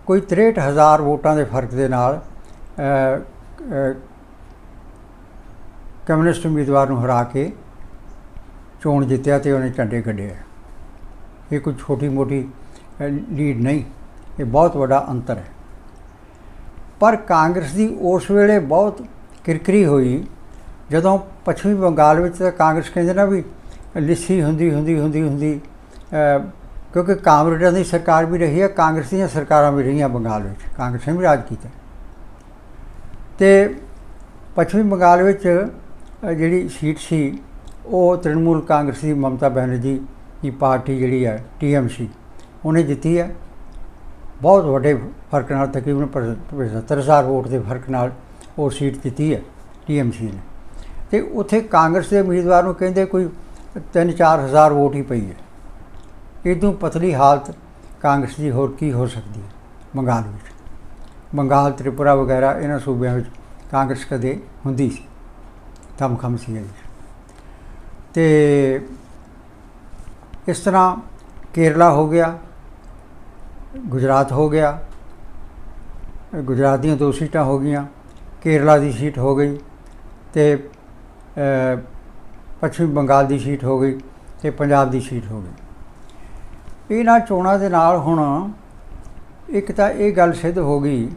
Speaker 1: ਕੋਈ 63000 ਵੋਟਾਂ ਦੇ ਫ਼ਰਕ ਦੇ ਨਾਲ ਕਮਿਊਨਿਸਟ ਉਮੀਦਵਾਰ ਨੂੰ ਹਰਾ ਕੇ ਚੋਣ ਜਿੱਤਿਆ ਤੇ ਉਹਨੇ ਝੰਡੇ ਕੱਢੇ ਇਹ ਕੋਈ ਛੋਟੀ ਮੋਟੀ ਲੀਡ ਨਹੀਂ। ਇਹ ਬਹੁਤ ਵੱਡਾ ਅੰਤਰ ਹੈ। ਪਰ ਕਾਂਗਰਸ ਦੀ ਉਸ ਵੇਲੇ ਬਹੁਤ ਕਿਰਕਰੀ ਹੋਈ, ਜਦੋਂ ਪੱਛਮੀ ਬੰਗਾਲ ਵਿੱਚ ਤਾਂ ਕਾਂਗਰਸ ਕਹਿੰਦੇ ਨਾ ਵੀ ਲਿੱਸੀ ਹੁੰਦੀ ਹੁੰਦੀ ਹੁੰਦੀ ਹੁੰਦੀ ਕਿਉਂਕਿ ਕਾਮਰੇਡਾਂ ਦੀ ਸਰਕਾਰ ਵੀ ਰਹੀ ਹੈ, ਕਾਂਗਰਸ ਦੀਆਂ ਸਰਕਾਰਾਂ ਵੀ ਰਹੀਆਂ ਬੰਗਾਲ ਵਿੱਚ, ਕਾਂਗਰਸ ਨੇ ਵੀ ਰਾਜ ਕੀਤਾ। ਤੇ ਪੱਛਮੀ ਬੰਗਾਲ ਵਿੱਚ ਜਿਹੜੀ ਸੀਟ ਸੀ, ਉਹ ਤ੍ਰਿਣਮੂਲ ਕਾਂਗਰਸ ਦੀ ਮਮਤਾ ਬੈਨਰਜੀ ਦੀ ਪਾਰਟੀ ਜਿਹੜੀ ਹੈ ਟੀਐਮਸੀ ਉਹਨੇ ਜਿੱਤੀ ਹੈ। ਬਹੁਤ ਵੱਡੇ ਫ਼ਰਕ ਨਾਲ ਤਕਰੀਬਨ 75000 ਵੋਟ ਦੇ ਫ਼ਰਕ ਨਾਲ ਉਹ ਸੀਟ ਜਿੱਤੀ ਹੈ ਟੀਐਮਸੀ ਨੇ। ਤੇ ਉੱਥੇ ਕਾਂਗਰਸ ਦੇ ਉਮੀਦਵਾਰ ਨੂੰ ਕਹਿੰਦੇ ਕੋਈ 3-4000 ਵੋਟ ਹੀ ਪਈ ਹੈ। ਇਦੋਂ ਪਤਲੀ ਹਾਲਤ ਕਾਂਗਰਸ ਦੀ ਹੋਰ ਕੀ ਹੋ ਸਕਦੀ ਹੈ ਬੰਗਾਲ ਵਿੱਚ? ਬੰਗਾਲ, ਤ੍ਰਿਪੁਰਾ ਵਗੈਰਾ ਇਹਨਾਂ ਸੂਬਿਆਂ ਵਿੱਚ ਕਾਂਗਰਸ ਕਦੇ ਹੁੰਦੀ ਸੀ। ਧਮਖਮ ਸੀ ਇਹਦੀ ਤੇ ਇਸ ਤਰ੍ਹਾਂ ਕੇਰਲਾ ਹੋ ਗਿਆ ਗੁਜਰਾਤ ਹੋ ਗਿਆ। ਗੁਜਰਾਤ ਦੀਆਂ ਦੋ ਸੀਟਾਂ ਹੋ ਗਈਆਂ। ਕੇਰਲਾ ਦੀ ਸੀਟ ਹੋ ਗਈ ਤੇ ਪੱਛਮੀ ਬੰਗਾਲ ਦੀ ਸੀਟ ਹੋ ਗਈ ਤੇ ਪੰਜਾਬ ਦੀ ਸੀਟ ਹੋ ਗਈ। ਇਹਨਾਂ ਚੋਣਾਂ ਦੇ ਨਾਲ ਹੁਣ ਇੱਕ ਤਾਂ ਇਹ ਗੱਲ ਸਿੱਧ ਹੋ ਗਈ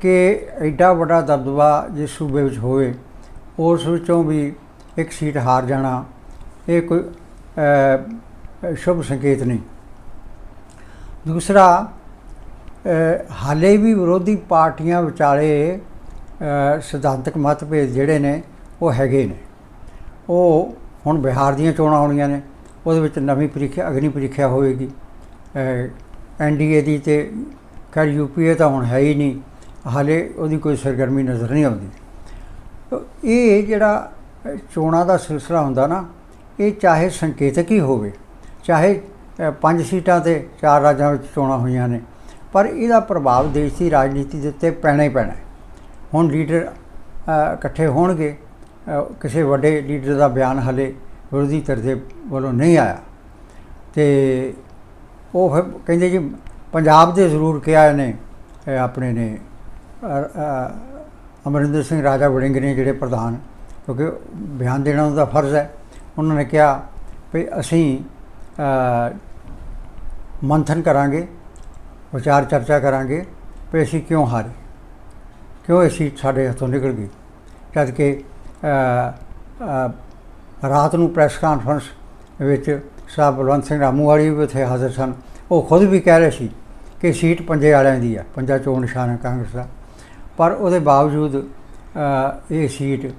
Speaker 1: ਕਿ ਐਡਾ ਵੱਡਾ ਦਬਦਬਾ ਜਿਸ ਸੂਬੇ ਵਿੱਚ ਹੋਵੇ ਉਸ ਵਿੱਚੋਂ ਵੀ ਇੱਕ ਸੀਟ ਹਾਰ ਜਾਣਾ ਇਹ ਕੋਈ ਅ, ਸ਼ੁਭ ਸੰਕੇਤ ਨਹੀਂ। ਦੂਸਰਾ ਹਾਲੇ ਵੀ ਵਿਰੋਧੀ ਪਾਰਟੀਆਂ ਵਿਚਾਲੇ ਸਿਧਾਂਤਕ ਮਤਭੇਦ ਜਿਹੜੇ ਨੇ, ਉਹ ਹੈਗੇ ਨੇ। ਉਹ ਹੁਣ ਬਿਹਾਰ ਦੀਆਂ ਚੋਣਾਂ ਹੋਣੀਆਂ ਨੇ, ਉਹਦੇ ਵਿੱਚ ਨਵੀਂ ਪ੍ਰੀਖਿਆ, ਅਗਨੀ ਪ੍ਰੀਖਿਆ ਹੋਏਗੀ ਐਨਡੀਏ ਦੀ ਤੇ ਖੈਰ ਯੂਪੀਏ ਤਾਂ ਹੁਣ ਹੈ ਹੀ ਨਹੀਂ, ਹਾਲੇ ਉਹਦੀ ਕੋਈ ਸਰਗਰਮੀ ਨਜ਼ਰ ਨਹੀਂ ਆਉਂਦੀ। ਇਹ ਜਿਹੜਾ ਚੋਣਾਂ ਦਾ ਸਿਲਸਿਲਾ ਹੁੰਦਾ ਨਾ, ਇਹ ਚਾਹੇ ਸੰਕੇਤਕ ਹੀ ਹੋਵੇ, ਚਾਹੇ ਪੰਜ ਸੀਟਾਂ ਤੇ ਚਾਰ ਰਾਜਾਂ ਵਿੱਚ ਚੋਣਾਂ ਹੋਈਆਂ ਨੇ। ਪਰ ਇਹਦਾ ਪ੍ਰਭਾਵ ਦੇਸ਼ ਦੀ ਰਾਜਨੀਤੀ ਦੇ ਉੱਤੇ ਪੈਣਾ ਹੀ ਪੈਣਾ ਹੁਣ ਲੀਡਰ ਇਕੱਠੇ ਹੋਣਗੇ ਕਿਸੇ ਵੱਡੇ ਲੀਡਰ ਦਾ ਬਿਆਨ ਹਲੇ ਵਿਰੋਧੀ ਧਿਰ ਦੇ ਵੱਲੋਂ ਨਹੀਂ ਆਇਆ। ਤੇ ਉਹ ਫਿਰ ਕਹਿੰਦੇ ਜੀ, ਪੰਜਾਬ ਦੇ ਜ਼ਰੂਰ ਕਿਹਾ ਇਹਨੇ ਆਪਣੇ ਨੇ ਅਮਰਿੰਦਰ ਸਿੰਘ ਰਾਜਾ ਵੜਿੰਗ ਨੇ ਜਿਹੜੇ ਪ੍ਰਧਾਨ, ਕਿਉਂਕਿ ਬਿਆਨ ਦੇਣਾ ਉਹਦਾ ਫਰਜ਼ ਹੈ। ਉਹਨਾਂ ਨੇ ਕਿਹਾ ਵੀ ਅਸੀਂ ਮੰਥਨ ਕਰਾਂਗੇ, ਵਿਚਾਰ ਚਰਚਾ ਕਰਾਂਗੇ, ਵੀ ਅਸੀਂ ਕਿਉਂ ਹਾਰੇ? ਕਿਉਂ ਇਹ ਸੀਟ ਸਾਡੇ ਹੱਥੋਂ ਨਿਕਲ ਗਈ ਜਦ ਕਿ ਰਾਤ ਨੂੰ ਪ੍ਰੈਸ ਕਾਨਫਰੰਸ ਵਿੱਚ ਸਾਹਿਬ ਬਲਵੰਤ ਸਿੰਘ ਰਾਮੂਵਾਲੀ ਵੀ ਉੱਥੇ ਹਾਜ਼ਰ ਸਨ। ਉਹ ਖੁਦ ਵੀ ਕਹਿ ਰਹੇ ਸੀ ਕਿ ਸੀਟ ਪੰਜੇ ਵਾਲਿਆਂ ਦੀ ਹੈ ਪੰਜਾ ਚੋਣ ਨਿਸ਼ਾਨ ਕਾਂਗਰਸ ਦਾ। ਪਰ ਉਹਦੇ ਬਾਵਜੂਦ ਇਹ ਸੀਟ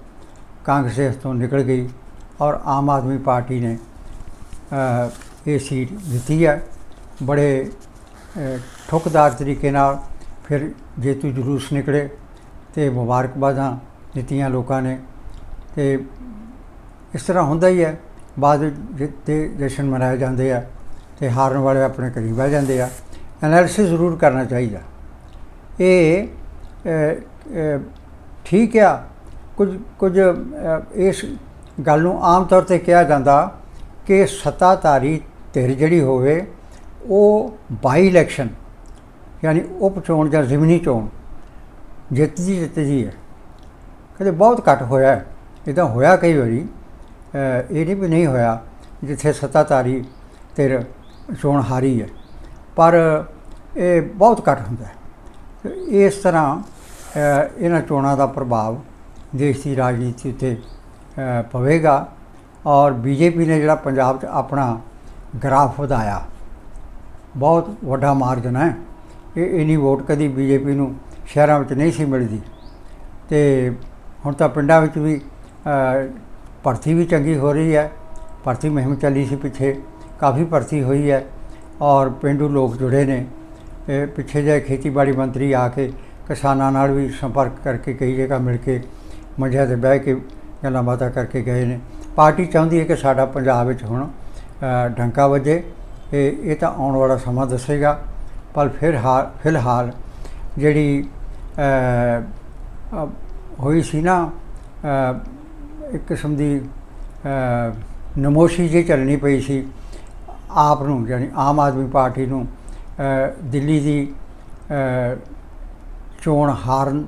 Speaker 1: ਕਾਂਗਰਸ ਦੇ ਹੱਥੋਂ ਨਿਕਲ ਗਈ ਔਰ ਆਮ ਆਦਮੀ ਪਾਰਟੀ ਨੇ ਇਹ ਸੀਟ ਦਿੱਤੀ ਹੈ ਬੜੇ ਠੁਕਦਾਰ ਤਰੀਕੇ ਨਾਲ ਫਿਰ ਜੇਤੂ ਜਲੂਸ ਨਿਕਲੇ ਤੇ ਮੁਬਾਰਕਬਾਦਾਂ ਦਿੱਤੀਆਂ ਲੋਕਾਂ ਨੇ। ਤੇ ਇਸ ਤਰ੍ਹਾਂ ਹੁੰਦਾ ਹੀ ਹੈ, ਬਾਅਦ ਵਿੱਚ ਜਿੱਤੇ ਜਸ਼ਨ ਮਨਾਏ ਜਾਂਦੇ ਆ ਤੇ ਹਾਰਨ ਵਾਲੇ ਆਪਣੇ ਕਰੀਬ ਬਹਿ ਜਾਂਦੇ ਆ। ਐਨਾਲਿਸਿਸ ਜ਼ਰੂਰ ਕਰਨਾ ਚਾਹੀਦਾ। ਇਹ ਠੀਕ ਆ, ਕੁਝ ਕੁਝ ਇਸ ਗੱਲ ਨੂੰ ਆਮ ਤੌਰ ਤੇ ਕਿਹਾ ਜਾਂਦਾ ਕਿ ਸੱਤਾਧਾਰੀ ਧਿਰ ਜਿਹੜੀ ਹੋਵੇ ਉਹ ਬਾਈ ਇਲੈਕਸ਼ਨ, ਯਾਨੀ ਉਪ ਚੋਣ ਜਾਂ ਜ਼ਿਮਨੀ ਚੋਣ ਜਿੱਤਦੀ ਜਿੱਤਦੀ ਹੈ। ਕਦੇ ਬਹੁਤ ਘੱਟ ਹੋਇਆ ਹੈ। ਇਦਾਂ ਹੋਇਆ ਕਈ ਵਾਰੀ ਇਹ ਨਹੀਂ ਵੀ ਨਹੀਂ ਹੋਇਆ ਜਿੱਥੇ ਸੱਤਾਧਾਰੀ ਧਿਰ ਚੋਣ ਹਾਰੀ ਹੈ। ਪਰ ਇਹ ਬਹੁਤ ਘੱਟ ਹੁੰਦਾ ਹੈ। ਇਸ ਤਰ੍ਹਾਂ ਇਹਨਾਂ ਚੋਣਾਂ ਦਾ ਪ੍ਰਭਾਵ ਦੇਸ਼ ਦੀ ਰਾਜਨੀਤੀ ਉੱਤੇ ਪਵੇਗਾ ਔਰ ਬੀਜੇਪੀ ਨੇ ਜਿਹੜਾ ਪੰਜਾਬ 'ਚ ਆਪਣਾ ਗ੍ਰਾਫ ਵਧਾਇਆ ਬਹੁਤ ਵੱਡਾ ਮਾਰਜਨ ਹੈ। ਇਹ ਇਨੀ ਵੋਟ ਕਦੀ ਬੀਜੇਪੀ ਨੂੰ ਸ਼ਹਿਰਾਂ ਵਿੱਚ ਨਹੀਂ ਸੀ ਮਿਲਦੀ। ਤੇ ਹੁਣ ਤਾਂ ਪਿੰਡਾਂ ਵਿੱਚ ਵੀ ਭਰਤੀ ਵੀ ਚੰਗੀ ਹੋ ਰਹੀ ਹੈ। ਭਰਤੀ ਮੁਹਿੰਮ ਚੱਲੀ ਸੀ ਪਿੱਛੇ, ਕਾਫੀ ਭਰਤੀ ਹੋਈ ਹੈ ਔਰ ਪਿੰਡੂ ਲੋਕ ਜੁੜੇ ਨੇ। ਇਹ ਪਿੱਛੇ ਜੇ ਖੇਤੀਬਾੜੀ ਮੰਤਰੀ ਆ ਕੇ ਕਿਸਾਨਾਂ ਨਾਲ ਵੀ ਸੰਪਰਕ ਕਰਕੇ ਕਈ ਜਗ੍ਹਾ ਮਿਲ ਕੇ ਮੰਝਿਆਂ ਤੇ ਬਹਿ ਕੇ ਗੱਲਾਂ ਬਾਤਾਂ ਕਰਕੇ ਗਏ ਨੇ। ਪਾਰਟੀ ਚਾਹੁੰਦੀ ਹੈ ਕਿ ਸਾਡਾ ਪੰਜਾਬ ਵਿੱਚ ਹੁਣ ਡੰਕਾ ਵੱਜੇ। ਇਹ ਇਹ ਤਾਂ ਆਉਣ ਵਾਲਾ ਸਮਾਂ ਦੱਸੇਗਾ, ਪਰ ਫਿਰ ਹਾਲ ਫਿਲਹਾਲ ਜਿਹੜੀ ਹੋਈ ਸੀ ਨਾ ਇੱਕ ਕਿਸਮ ਦੀ ਨਮੋਸ਼ੀ ਜਿਹੀ ਚੱਲਣੀ ਪਈ ਸੀ ਆਪ ਨੂੰ, ਯਾਨੀ ਆਮ ਆਦਮੀ ਪਾਰਟੀ ਨੂੰ ਦਿੱਲੀ ਦੀ ਚੋਣ ਹਾਰਨ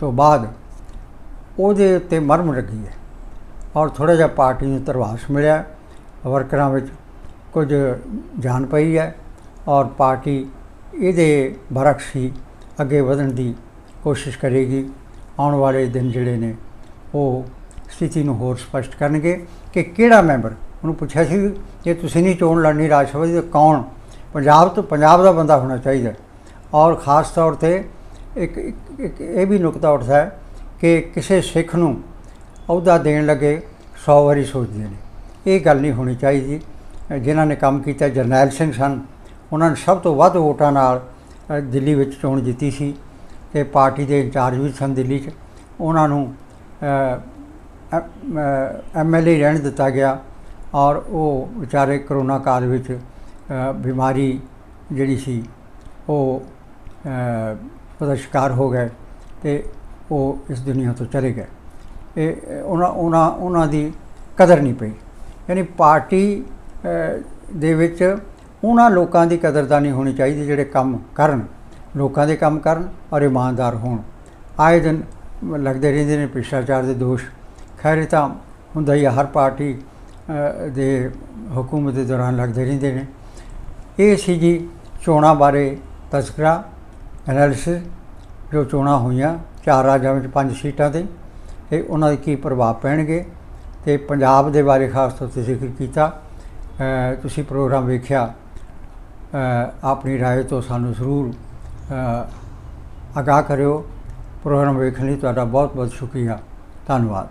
Speaker 1: ਤੋਂ ਬਾਅਦ ਉਹਦੇ ਉੱਤੇ ਮਰਮ ਲੱਗੀ ਹੈ ਔਰ ਥੋੜਾ ਜਿਹਾ ਪਾਰਟੀ ਨੂੰ ਤਰਵਾਸ ਮਿਲਿਆ, ਵਰਕਰਾਂ ਵਿੱਚ ਕੁਝ ਜਾਨ ਪਈ ਹੈ ਔਰ ਪਾਰਟੀ ਇਹਦੇ ਬਰਕਸ ਹੀ ਅੱਗੇ ਵਧਣ ਦੀ ਕੋਸ਼ਿਸ਼ ਕਰੇਗੀ। ਆਉਣ ਵਾਲੇ ਦਿਨ ਜਿਹੜੇ ਨੇ, ਉਹ ਸਥਿਤੀ ਨੂੰ ਹੋਰ ਸਪਸ਼ਟ ਕਰਨਗੇ ਕਿ ਕਿਹੜਾ ਮੈਂਬਰ? ਉਹਨੂੰ ਪੁੱਛਿਆ ਸੀ ਜੇ ਤੁਸੀਂ ਨਹੀਂ ਚੋਣ ਲੜਨੀ ਰਾਜ ਸਭਾ ਦੀ ਕੌਣ? ਪੰਜਾਬ ਤੋਂ ਪੰਜਾਬ ਦਾ ਬੰਦਾ ਹੋਣਾ ਚਾਹੀਦਾ। ਔਰ ਖਾਸ ਤੌਰ ਤੇ ਇੱਕ ਇੱਕ- ਇਹ ਵੀ ਨੁਕਤਾ ਉੱਠਦਾ ਹੈ ਕਿ ਕਿਸੇ ਸਿੱਖ ਨੂੰ ਅਹੁਦਾ ਦੇਣ ਲੱਗੇ 100 ਵਾਰੀ ਸੋਚਦੇ ਨੇ। ਇਹ ਗੱਲ ਨਹੀਂ ਹੋਣੀ ਚਾਹੀਦੀ। ਜਿਨ੍ਹਾਂ ਨੇ ਕੰਮ ਕੀਤਾ ਜਰਨੈਲ ਸਿੰਘ ਸਨ। ਉਹਨਾਂ ਨੇ ਸਭ ਤੋਂ ਵੱਧ ਵੋਟਾਂ ਨਾਲ ਦਿੱਲੀ ਵਿੱਚ ਚੋਣ ਜਿੱਤੀ ਸੀ ਤੇ ਪਾਰਟੀ ਦੇ ਇੰਚਾਰਜ ਵੀ ਸਨ ਦਿੱਲੀ 'ਚ। ਉਹਨਾਂ ਨੂੰ ਐਮਐਲਏ ਰਹਿਣ ਦਿੱਤਾ ਗਿਆ ਔਰ ਉਹ ਵਿਚਾਰੇ ਕਰੋਨਾ ਕਾਲ ਵਿੱਚ ਬਿਮਾਰੀ ਜਿਹੜੀ ਸੀ ਉਹ ਅ, ਉਹਦਾ ਸ਼ਿਕਾਰ ਹੋ ਗਏ ਤੇ ਉਹ ਇਸ ਦੁਨੀਆ ਤੋਂ ਚਲੇ ਗਏ। ਇਹ ਉਹਨਾਂ ਉਹਨਾਂ ਉਹਨਾਂ ਦੀ ਕਦਰ ਨਹੀਂ ਪਈ। ਯਾਨੀ ਪਾਰਟੀ ਦੇ ਵਿੱਚ ਉਹਨਾਂ ਲੋਕਾਂ ਦੀ ਕਦਰਦਾਨੀ ਹੋਣੀ ਚਾਹੀਦੀ ਜਿਹੜੇ ਕੰਮ ਕਰਨ, ਲੋਕਾਂ ਦੇ ਕੰਮ ਕਰਨ ਔਰ ਇਮਾਨਦਾਰ ਹੋਣ। ਆਏ ਦਿਨ ਲੱਗਦੇ ਰਹਿੰਦੇ ਨੇ ਭ੍ਰਿਸ਼ਟਾਚਾਰ ਦੇ ਦੋਸ਼। ਖੈਰ, ਇਹ ਤਾਂ ਹੁੰਦਾ ਹੀ ਹਰ ਪਾਰਟੀ ਦੇ ਹਕੂਮਤ ਦੇ ਦੌਰਾਨ ਲੱਗਦੇ ਰਹਿੰਦੇ ਨੇ। ਇਹ ਸੀ ਜੀ ਚੋਣਾਂ ਬਾਰੇ ਤਸਕਰਾ ਐਨਾਲਿਸਿਸ, ਜੋ ਚੋਣਾਂ ਹੋਈਆਂ ਚਾਰ ਰਾਜਾਂ ਵਿੱਚ ਪੰਜ ਸੀਟਾਂ ਤੇ ਤੇ ਉਹਨਾਂ ਦੇ ਕੀ ਪ੍ਰਭਾਵ ਪੈਣਗੇ ਤੇ ਪੰਜਾਬ ਦੇ ਬਾਰੇ ਖਾਸ ਤੌਰ ਤੇ ਜ਼ਿਕਰ ਕੀਤਾ। ਤੁਸੀਂ ਪ੍ਰੋਗਰਾਮ ਵੇਖਿਆ ਅ, ਆਪਣੀ رائے ਤੋਂ ਸਾਨੂੰ ਜ਼ਰੂਰ ਅ, ਆਗਾਹ ਕਰਿਓ ਪ੍ਰੋਗਰਾਮ ਵੇਖਣ ਲਈ ਤੁਹਾਡਾ ਬਹੁਤ ਬਹੁਤ ਸ਼ੁਕਰੀਆ ਧੰਨਵਾਦ